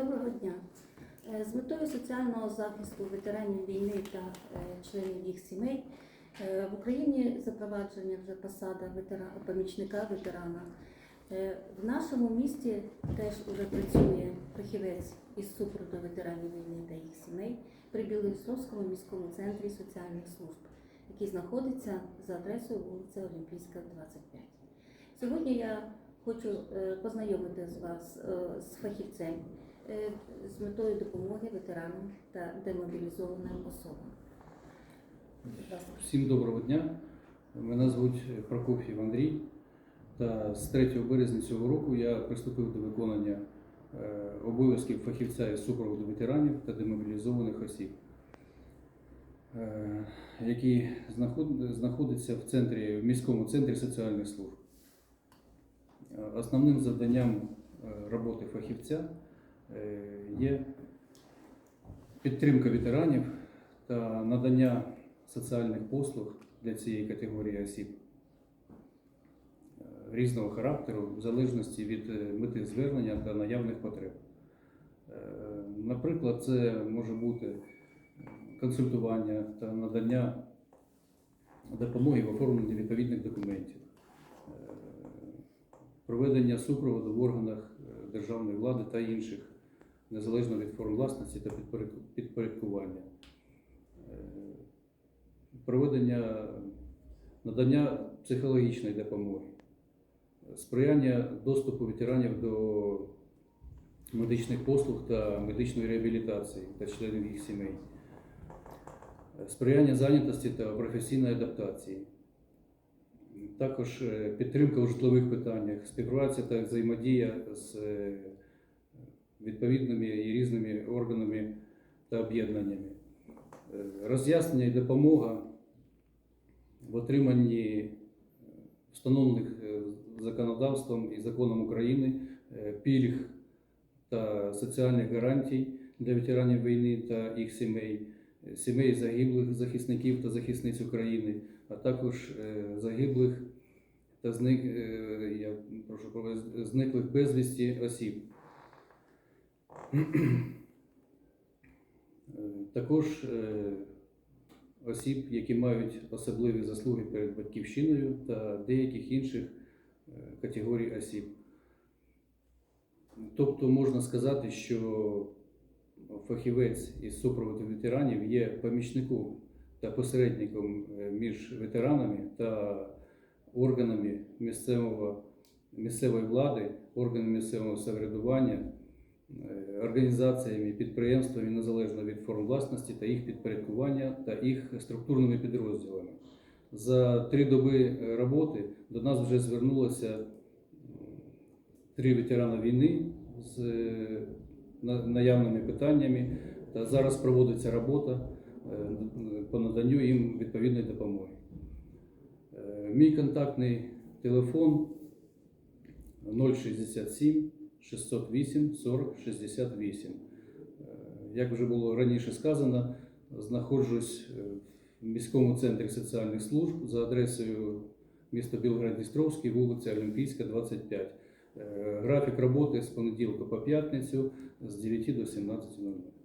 Доброго дня. Е, З метою соціального захисту ветеранів війни та е, членів їх сімей е, в Україні запровадження вже посада ветера... помічника ветерана. В нашому місті теж вже працює фахівець із супроводу ветеранів війни та їх сімей при Білоістровському міському центрі соціальних служб, який знаходиться за адресою вулиця Олімпійська, 25. Сьогодні я хочу познайомити з вас з фахівцем з метою допомоги ветеранам та демобілізованим особам. Всім доброго дня. Мене звуть Прокоф'єв Андрій. Та з 3 березня цього року я приступив до виконання е, обов'язків фахівця із супроводу ветеранів та демобілізованих осіб, е, який знаход- знаходиться в центрі, в міському центрі соціальних служб. Е, Основним завданням е, роботи фахівця е, є підтримка ветеранів та надання соціальних послуг для цієї категорії осіб е, різного характеру, в залежності від е, мети звернення та наявних потреб. Е, Наприклад, це може бути консультування та надання допомоги в оформленні відповідних документів, е, проведення супроводу в органах е, державної влади та інших, незалежно від форм власності та підпорядкування. Е, проведення надання психологічної допомоги, сприяння доступу ветеранів до медичних послуг та медичної реабілітації та членів їх сімей, сприяння зайнятості та професійної адаптації. Також е, підтримка у житлових питаннях, співпраця та взаємодія з е, відповідними і різними органами та об'єднаннями. Е, роз'яснення і допомога в отриманні е, встановлених е, законодавством і законом України пільг та соціальних гарантій для ветеранів війни та їх сімей, сімей загиблих захисників та захисниць України, а також загиблих та зник, я прошу зниклих безвісті осіб. Е, Також е, осіб, які мають особливі заслуги перед батьківщиною та деяких інших е, категорій осіб. Тобто можна сказати, що фахівець із супроводу ветеранів є помічником та посередником між ветеранами та органами місцевого, місцевої влади, органами місцевого самоврядування, організаціями, підприємствами незалежно від форм власності та їх підпорядкування та їх структурними підрозділами. За три доби е, роботи до нас вже звернулося три ветерани війни з е, наявними питаннями, та зараз проводиться робота е, по наданню їм відповідної допомоги. Е, Мій контактний телефон 067 608 40 68. Е, Як вже було раніше сказано, знаходжусь е, в міському центрі соціальних служб за адресою міста Білгород-Дністровський, вулиця Олімпійська, 25. Е, Графік роботи з понеділка по п'ятницю з 9 до 17.00.